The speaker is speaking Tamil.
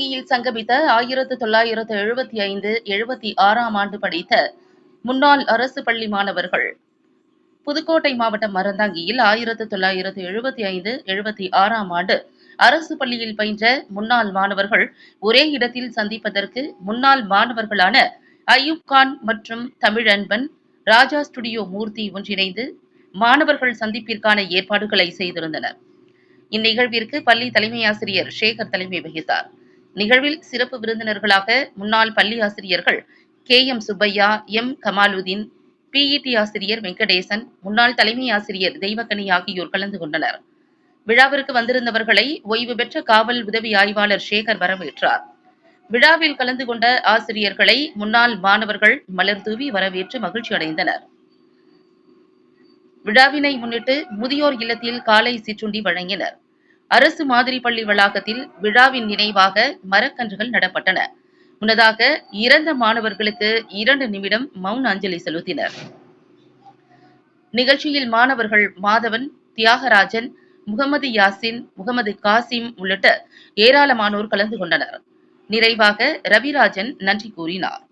வங்கியில் சங்கமித்த ஆயிரத்து தொள்ளாயிரத்து எழுபத்தி ஐந்து எழுபத்தி ஆறாம் ஆண்டு படித்த முன்னாள் அரசு பள்ளி மாணவர்கள். புதுக்கோட்டை மாவட்டம் மருந்தாங்கியில் ஆயிரத்து தொள்ளாயிரத்து எழுபத்தி ஐந்து எழுபத்தி ஆறாம் ஆண்டு அரசு பள்ளியில் பயின்ற முன்னாள் மாணவர்கள் ஒரே இடத்தில் சந்திப்பதற்கு முன்னாள் மாணவர்களான அயூப் கான் மற்றும் தமிழன்பன் ராஜா ஸ்டுடியோ மூர்த்தி ஒன்றிணைந்து மாணவர்கள் சந்திப்பிற்கான ஏற்பாடுகளை செய்திருந்தனர். இந்நிகழ்விற்கு பள்ளி தலைமை ஆசிரியர் சேகர் தலைமை வகித்தார். நிகழ்வில் சிறப்பு விருந்தினர்களாக முன்னாள் பள்ளி ஆசிரியர்கள் K M Subbaiah M Kamaluddin PET ஆசிரியர் வெங்கடேசன் முன்னாள் தலைமை ஆசிரியர் தெய்வக்கனி ஆகியோர் கலந்து கொண்டனர். விழாவிற்கு வந்திருந்தவர்களை ஓய்வு பெற்ற காவல் உதவி ஆய்வாளர் சேகர் வரவேற்றார். விழாவில் கலந்து கொண்ட ஆசிரியர்களை முன்னாள் மாணவர்கள் மலர் தூவி வரவேற்று மகிழ்ச்சி அடைந்தனர். விழாவினை முன்னிட்டு முதியோர் இல்லத்தில் காலை சிற்றுண்டி வழங்கினர். அரசு மாதிரி பள்ளி வளாகத்தில் விழாவின் நினைவாக மரக்கன்றுகள் நடப்பட்டன. முன்னதாக இறந்த மாணவர்களுக்கு இரண்டு நிமிடம் மவுன அஞ்சலி செலுத்தினர். நிகழ்ச்சியில் மாணவர்கள் மாதவன் தியாகராஜன் முகமது யாசின் முகமது காசிம் உள்ளிட்ட ஏராளமானோர் கலந்து கொண்டனர். நிறைவாக ரவிராஜன் நன்றி கூறினார்.